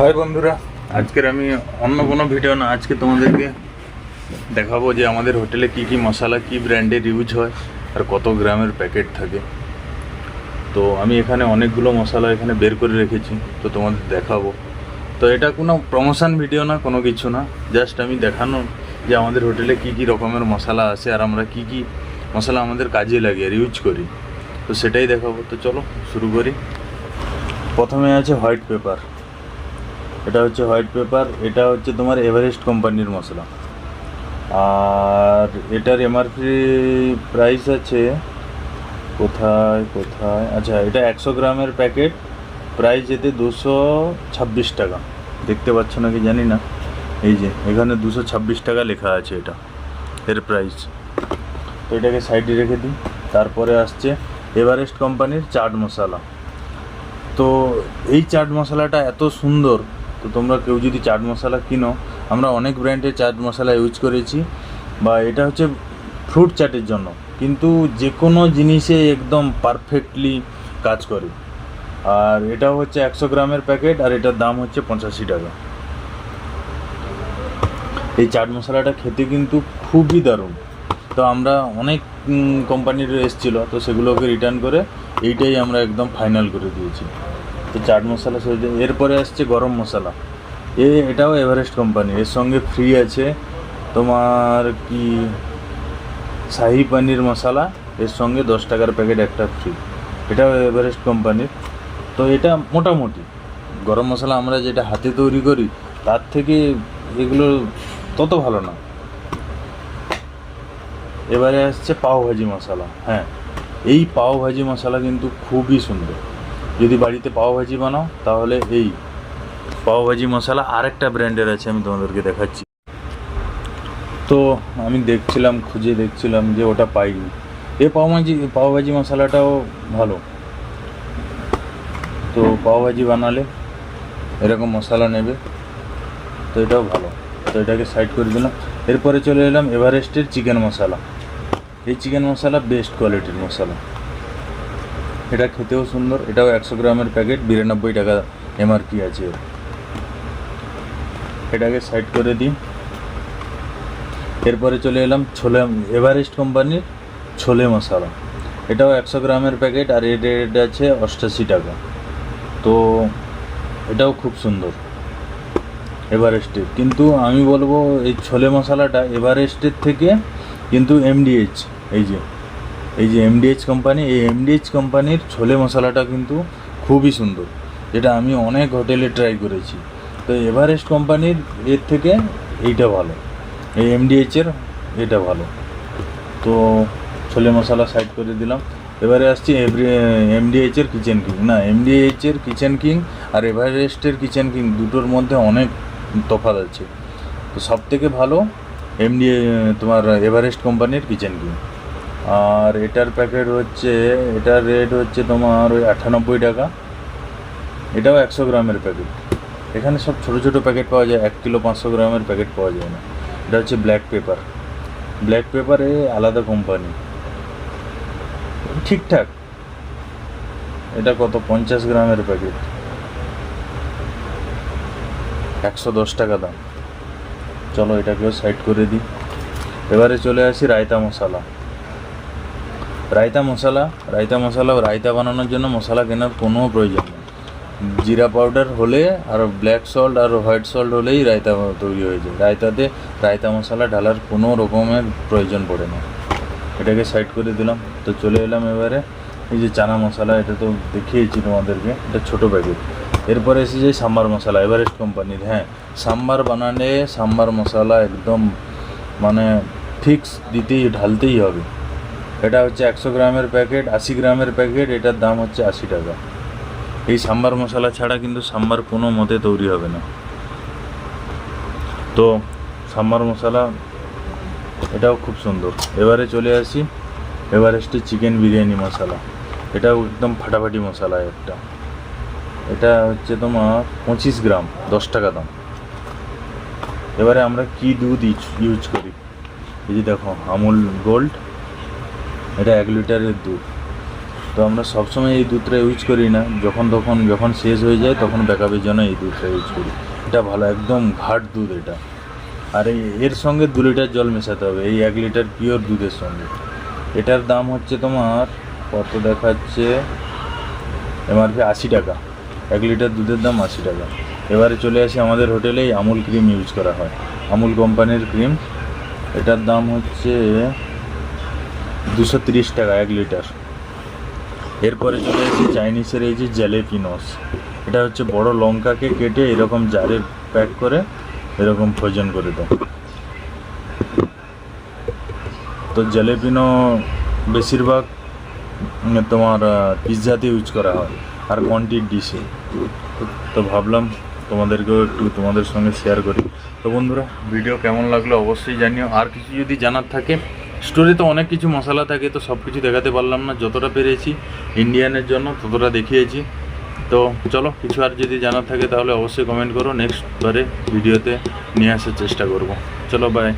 High বন্ধুরা। আজকের আমি অন্য কোনো ভিডিও না, আজকে তোমাদেরকে দেখাবো যে আমাদের হোটেলে কি কি মশলা, কি ব্র্যান্ডের ইউজ হয় আর কত গ্রামের প্যাকেট থাকে। তো আমি এখানে অনেকগুলো মশলা এখানে বের করে রেখেছি, তো তোমাদের দেখাবো। তো এটা কোনো প্রমোশন ভিডিও না, কোনো কিছু না। জাস্ট আমি দেখানো যে আমাদের হোটেলে কি কি রকমের মশলা আছে আর আমরা কি কি মশলা আমাদের কাজে লাগে আর ইউজ করি। তো সেটাই দেখাবো। তো চলো শুরু করি। প্রথমে আছে হোয়াইট পেপার এটা হচ্ছে হোয়াইট পেপার, এটা হচ্ছে তোমার এভারেস্ট কোম্পানির মশলা। আর এটার এমআরপি প্রাইস আছে, কোথায় কোথায়? আচ্ছা এটা একশো গ্রামের প্যাকেট প্রাইস এতে দুশো ছাব্বিশ টাকা। দেখতে পাচ্ছ নাকি? জানি না। এই যে, এখানে দুশো ছাব্বিশ টাকা লেখা আছে এটা, এর প্রাইস তো এটাকে সাইডে রেখে দিই। তারপরে আসছে এভারেস্ট কোম্পানির চাট মশলা। তো এই চাট মশলাটা এত সুন্দর তো তোমরা কেউ যদি চাট মশলা কিনো, আমরা অনেক ব্র্যান্ডের চাট মশলা ইউজ করেছি। বা এটা হচ্ছে ফ্রুট চাটের জন্য। কিন্তু যে কোনো জিনিসে একদম পারফেক্টলি কাজ করে। আর এটা হচ্ছে একশো গ্রামের প্যাকেট আর এটার দাম হচ্ছে পঁচাশি টাকা। এই চাট মশলাটা খেতে কিন্তু খুবই দারুণ। তো আমরা অনেক কোম্পানির এসেছিল, তো সেগুলোকে রিটার্ন করে এইটাই আমরা একদম ফাইনাল করে দিয়েছি। তো চাট মশলা সে এরপরে আসছে গরম মশলা। এ, এটাও এভারেস্ট কোম্পানি এর সঙ্গে ফ্রি আছে তোমার কি শাহি পনির মশলা। এর সঙ্গে দশ টাকার প্যাকেট একটা ফ্রি এটাও এভারেস্ট কোম্পানির তো এটা মোটামুটি। গরম মশলা আমরা যেটা হাতে তৈরি করি, তার থেকে এগুলো তত ভালো না। এবারে আসছে পাও ভাজি মশলা। হ্যাঁ এই পাও ভাজি মশলা কিন্তু খুবই সুন্দর। যদি বাড়িতে পাও ভাজি বানাও, তাহলে এই পাও ভাজি মশলা আরেকটা ব্র্যান্ডের আছে, আমি তোমাদেরকে দেখাচ্ছি। তো আমি দেখছিলাম, খুঁজে দেখছিলাম যে ওটা পাইনি। এই পাও ভাজি পাও ভাজি মশলাটাও ভালো। তো পাও ভাজি বানালে এরকম মশলা নেবে, তো এটাও ভালো। তো এটাকে সাইড করে দিলাম। এরপরে চলে এলাম এভারেস্টের চিকেন মশলা। এই চিকেন মশলা বেস্ট কোয়ালিটির মশলা। এটা খেতেও সুন্দর, এটাও একশো গ্রামের প্যাকেট, বিরানব্বই টাকা এমআরপি আছে। এটাকে সাইড করে দিই। এরপরে চলে এলাম ছোলে এভারেস্ট কোম্পানির ছোলে মশলা। এটাও একশো গ্রামের প্যাকেট আর এর রেট আছে অষ্টাশি টাকা। তো এটাও খুব সুন্দর, এভারেস্টের। কিন্তু আমি বলব এই ছোলে মশলাটা এভারেস্টের থেকে কিন্তু এমডিএইচ এই যে এই যে এমডিএইচ কোম্পানি এই এমডিএইচ কোম্পানির ছোলে মশলাটা কিন্তু খুবই সুন্দর, যেটা আমি অনেক হোটেলে ট্রাই করেছি। তো এভারেস্ট কোম্পানির এর থেকে এইটা ভালো, এই এমডিএইচের এটা ভালো। তো ছোলে মশলা সাইড করে দিলাম। এবারে আসছি এমডিএইচের কিচেন কিং না এমডিএইচের কিচেন কিং আর এভারেস্টের কিচেন কিং দুটোর মধ্যে অনেক তফাৎ আছে। তো সব থেকে ভালো এমডি তোমার এভারেস্ট কোম্পানির কিচেন কিং আর এটার প্যাকেট হচ্ছে, এটার রেট হচ্ছে তোমার ওই আটানব্বই টাকা। এটাও একশো গ্রামের প্যাকেট এখানে সব ছোটো ছোটো প্যাকেট পাওয়া যায়, এক কিলো পাঁচশো গ্রামের প্যাকেট পাওয়া যায় না। এটা হচ্ছে ব্ল্যাক পেপার ব্ল্যাক পেপারে আলাদা কোম্পানি ঠিকঠাক। এটা কত? পঞ্চাশ গ্রামের প্যাকেট একশো দশ টাকা দাম। চলো এটাকেও সাইড করে দিই। এবারে চলে আসি রায়তা মশলা। রায়তা মশলা রায়তা মশলা রায়তা বানানোর জন্য মশলা কেনার কোনো প্রয়োজন নেই। জিরা পাউডার হলে আর ব্ল্যাক সল্ট আর হোয়াইট সল্ট হলেই রায়তা তৈরি হয়ে যায়। রায়তাতে রায়তা মশলা ঢালার কোনো রকমের প্রয়োজন পড়ে না। এটাকে সাইড করে দিলাম। তো চলে এলাম এবারে। এই যে চানা মশলা, এটা তো দেখিয়েছি তোমাদেরকে। এটা ছোটো প্যাকেট এরপরে এসে যে সাম্বার মশলা এভারেস্ট কোম্পানির হ্যাঁ সাম্বার বানালে সাম্বার মশলা একদম মানে ফিক্স দিতেই, ঢালতেই হবে। এটা হচ্ছে একশো গ্রামের প্যাকেট, আশি গ্রামের প্যাকেট, এটার দাম হচ্ছে আশি টাকা। এই সাম্বার মশলা ছাড়া কিন্তু সাম্বার কোনো মতে তৈরি হবে না। তো সাম্বার মশলা, এটাও খুব সুন্দর। এবারে চলে আসি এভারেস্টের চিকেন বিরিয়ানি মশলা। এটাও একদম ফাটাফাটি মশলা একটা। এটা হচ্ছে তোমার পঁচিশ গ্রাম, দশ টাকা দাম। এবারে আমরা কি দুধ ইউজ করি? এই যে দেখো, আমুল গোল্ড এটা এক লিটারের দুধ। তো আমরা সবসময় এই দুধটা ইউজ করি না। যখন তখন, যখন শেষ হয়ে যায়, তখন ব্যাকআপের জন্য এই দুধটা ইউজ করি। এটা ভালো, একদম ঘাট দুধ এটা। আর এর সঙ্গে দু লিটার জল মেশাতে হবে। এই এক লিটার পিওর দুধের সঙ্গে। এটার দাম হচ্ছে তোমার, কত দেখাচ্ছে? এমআরপি আশি টাকা। এক লিটার দুধের দাম আশি টাকা। এবারে চলে আসি আমাদের হোটেলেই আমুল ক্রিম ইউজ করা হয়। আমুল কোম্পানির ক্রিম। এটার দাম হচ্ছে দুশো তিরিশ টাকা, এক লিটার। এরপরে চলে এসেছি চাইনিজের এই যে জ্যালেপিনোস। এটা হচ্ছে বড় লঙ্কাকে কেটে এরকম জারে প্যাক করে এরকম ভোজন করে দেয়। তো জ্যালেপিনো বেশিরভাগ তোমার পিৎজাতে ইউজ করা হয়, আর কন্টির ডিশে। তো ভাবলাম তোমাদেরকেও একটু তোমাদের সঙ্গে শেয়ার করি। তো বন্ধুরা ভিডিও কেমন লাগল অবশ্যই জানিও। আর কিছু যদি জানার থাকে স্টোরে তো অনেক কিছু মশলা থাকে, তো সব কিছু দেখাতে পারলাম না। যতটা পেরেছি ইন্ডিয়ানের জন্য, ততটা দেখিয়েছি। তো চলো, কিছু আর যদি জানার থাকে তাহলে অবশ্যই কমেন্ট করো। নেক্সট বারে ভিডিওতে নিয়ে আসার চেষ্টা করব। চলো বাই